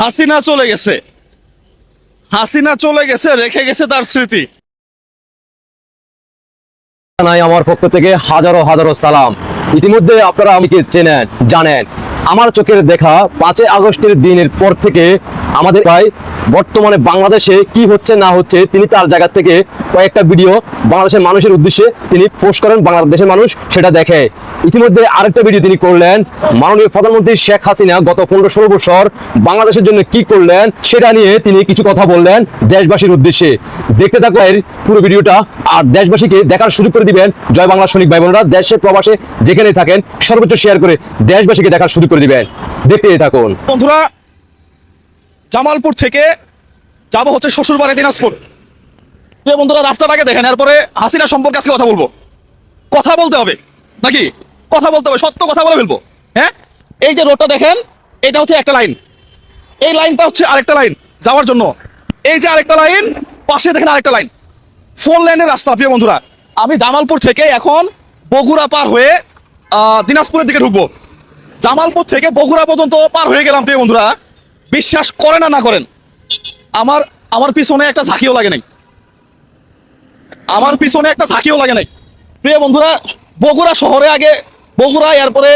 হাসিনা চলে গেছে। হাসিনা চলে গেছে, রেখে গেছে তার স্মৃতি। আমার পক্ষ থেকে হাজারো হাজারো সালাম। ইতিমধ্যে আপনারা আমাকে চেনেন, জানেন। আমার চোখের দেখা পাঁচই আগস্টের দিনের পর থেকে আমাদের ভাই বর্তমানে বাংলাদেশে কি হচ্ছে না হচ্ছে তিনি তার জায়গা থেকে কয়েকটা ভিডিও বাংলাদেশের মানুষের উদ্দেশ্যে তিনি পোস্ট করেন, বাংলাদেশের মানুষ সেটা দেখে। ইতিমধ্যে আরেকটা ভিডিও তিনি করলেন, মাননীয় প্রধানমন্ত্রী শেখ হাসিনা গত পনেরো ষোলো বছর বাংলাদেশের জন্য কি করলেন সেটা নিয়ে তিনি কিছু কথা বললেন দেশবাসীর উদ্দেশ্যে। দেখতে এর পুরো ভিডিওটা আর দেশবাসীকে দেখার সুযোগ করে দিবেন জয় বাংলা সৈনিক ভাই বোনেরা, দেশে প্রবাসে যেখানে থাকেন, সর্বোচ্চ শেয়ার করে দেশবাসীকে দেখার সুযোগ করে দিবেন। দেখতে থাকুন। বন্ধুরা, জামালপুর থেকে যাব হচ্ছে শ্বশুরবাড়ি দিনাজপুর। বন্ধুরা, রাস্তাটাকে দেখেন, এরপরে হাসিনা সম্পর্কে আজকে কথা বলব। কথা বলতে হবে, নাকি? কথা বলতে হবে, সত্য কথা বলে ফেলব। হ্যাঁ? এই যে রোডটা দেখেন, এটা হচ্ছে একটা লাইন। এই লাইনটা হচ্ছে আরেকটা লাইন যাওয়ার জন্য। এই যে আরেকটা লাইন, পাশে দেখেন আরেকটা লাইন। ফোর লাইনের রাস্তা, প্রিয় বন্ধুরা। আমি জামালপুর থেকে এখন বগুড়া পার হয়ে দিনাজপুরের দিকে ঢুকবো। জামালপুর থেকে বগুড়া পর্যন্ত পার হয়ে গেলাম, প্রিয় বন্ধুরা। বিশ্বাস করেন না না করেন, আমার আমার পিছনে একটা ঝাঁকিও লাগে নাই। আমার পিছনে একটা ঝাঁকিও লাগে নাই। প্রিয় বন্ধুরা, বগুড়া শহরে আগে বগুড়া এরপরে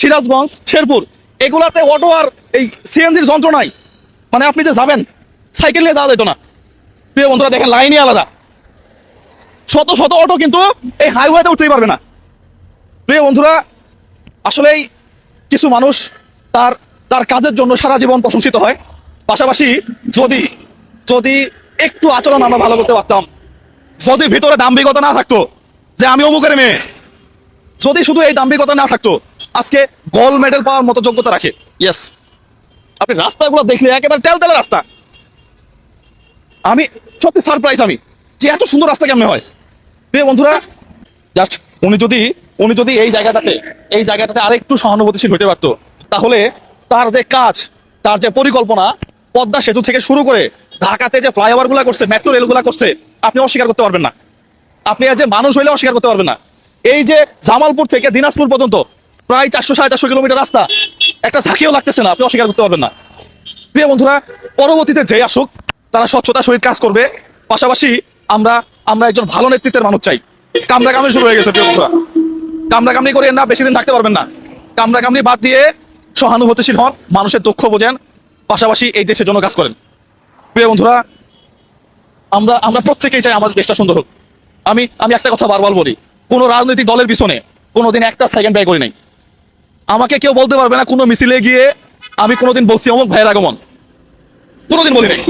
সিরাজগঞ্জ, শেরপুর, এগুলাতে অটো আর এই সিএনজির যন্ত্র নাই। মানে আপনি যে যাবেন, সাইকেল নিয়ে যাওয়া যেত না। প্রিয় বন্ধুরা, দেখেন লাইনই আলাদা। শত শত অটো কিন্তু এই হাইওয়েতে উঠতেই পারবে না। প্রিয় বন্ধুরা, আসলেই কিছু মানুষ তার তার কাজের জন্য সারা জীবন প্রশংসিত হয়। পাশাপাশি যদি যদি একটু আচরণ আমরা ভালো করতে পারতাম যদি ভিতরে দাম্ভিকতা না থাকতো যে আমি অমুকের মেয়ে যদি শুধু এই দাম্ভিকতা না থাকতো আজকে গোল্ড মেডেল পাওয়ার মতো যোগ্যতা রাখে। ইয়েস আপনি রাস্তাগুলো দেখলে একেবারে তেল তেলে রাস্তা। আমি সত্যি সারপ্রাইজ আমি যে এত সুন্দর রাস্তা কেমনে হয়। প্রিয় বন্ধুরা জাস্ট উনি যদি উনি যদি এই জায়গাটাতে এই জায়গাটাতে আরেকটু সহানুভূতিশীল হতে পারতো, তাহলে তার যে কাজ, তার যে পরিকল্পনা, পদ্মা সেতু থেকে শুরু করে ঢাকাতে যে ফ্লাইওভারগুলা করছে, মেট্রো রেলগুলা করছে, আপনি অস্বীকার করতে পারবেন না। আপনি যে মানুষ হইলে অস্বীকার করতে পারবেন না। এই যে জামালপুর থেকে দিনাজপুর পর্যন্ত প্রায় চারশো, সাড়ে চারশো কিলোমিটার রাস্তা, একটা ঝাঁকিও লাগতেছে না, আপনি অস্বীকার করতে পারবেন না। প্রিয় বন্ধুরা, পরবর্তীতে যে আসুক, তারা স্বচ্ছতার সহিত কাজ করবে। পাশাপাশি আমরা আমরা একজন ভালো নেতৃত্বের মানুষ চাই। কামরা কামড়ি শুরু হয়ে গেছে, প্রিয় বন্ধুরা। কামরা কামড়ি করে না, বেশি দিন থাকতে পারবেন না। কামরা কামড়ি বাদ দিয়ে সহানুভূতিশীল হন মানুষের দুঃখ বোঝেন, পাশাপাশি এই দেশের জন্য কাজ করেন। প্রিয় বন্ধুরা, আমরা আমরা প্রত্যেকেই চাই আমাদের দেশটা সুন্দর হোক। আমি আমি একটা কথা বারবার বলি, কোনো রাজনৈতিক দলের পিছনে কোনোদিন একটা সেকেন্ড ব্যয় করি নাই। আমাকে কেউ বলতে পারবে না, কোনো মিছিলে গিয়ে আমি কোনোদিন বলছি, অমুক ভাইয়ের আগমন। কোনোদিন বলি নাই।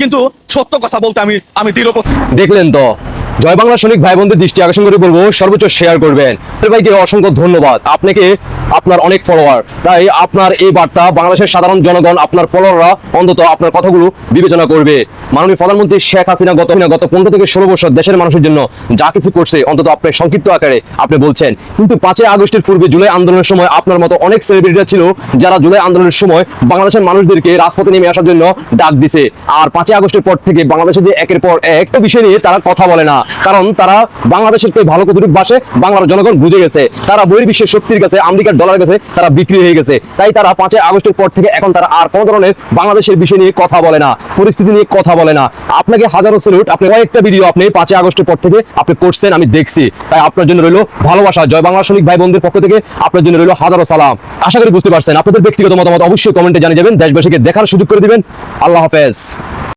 কিন্তু সত্য কথা বলতে আমি আমি দৃঢ় দেখলেন তো জয় বাংলা সৈনিক ভাই বোনদের দৃষ্টি আকর্ষণ করে বলব, সর্বোচ্চ শেয়ার করবেন। ভাইকে অসংখ্য ধন্যবাদ। আপনাকে আপনার অনেক ফলোয়ার তাই আপনার এই বার্তা বাংলাদেশের সাধারণ জনগণ, আপনার ফলোয়াররা অন্তত আপনার কথাগুলো বিবেচনা করবে। মাননীয় প্রধানমন্ত্রী শেখ হাসিনা গত গত পনেরো থেকে ষোলো বছর দেশের মানুষের জন্য যা কিছু করছে, অন্তত আপনি সংক্ষিপ্ত আকারে আপনি বলছেন। কিন্তু পাঁচই আগস্টের পূর্বে জুলাই আন্দোলনের সময় আপনার মতো অনেক সেলিব্রিটিরা ছিল, যারা জুলাই আন্দোলনের সময় বাংলাদেশের মানুষদেরকে রাজপথে নেমে আসার জন্য ডাক দিছে। আর পাঁচই আগস্টের পর থেকে বাংলাদেশে যে একের পর এক বিষয় নিয়ে তারা কথা বলে না। কারণ তারা বাংলাদেশের কে ভালো কতটুকু বাসে বাংলার জনগণ বুঝে গেছে। তারা বহির্বিশ্বের শক্তির কাছে, আমেরিকার ডলার কাছে তারা বিক্রি হয়ে গেছে। তাই তারা পাঁচই আগস্টের পর থেকে এখন তারা আর কোনো ধরনের বাংলাদেশের বিষয় নিয়ে কথা বলে না, পরিস্থিতি নিয়ে কথা বলে না। আপনাকে হাজারো স্যালুট আপনি কয়েকটা ভিডিও আপনি পাঁচই আগস্টের পর থেকে আপনি করছেন, আমি দেখছি। তাই আপনার জন্য রইল ভালোবাসা। জয় বাংলা শ্রমিক ভাই বোনদের পক্ষ থেকে আপনার জন্য রইল হাজারো সালাম। আশা করি বুঝতে পারছেন। আপনাদের ব্যক্তিগত মতামত অবশ্যই কমেন্টে জানিয়ে যাবেন। দেশবাসীকে দেখার সুযোগ করে দিবেন। আল্লাহ হাফেজ।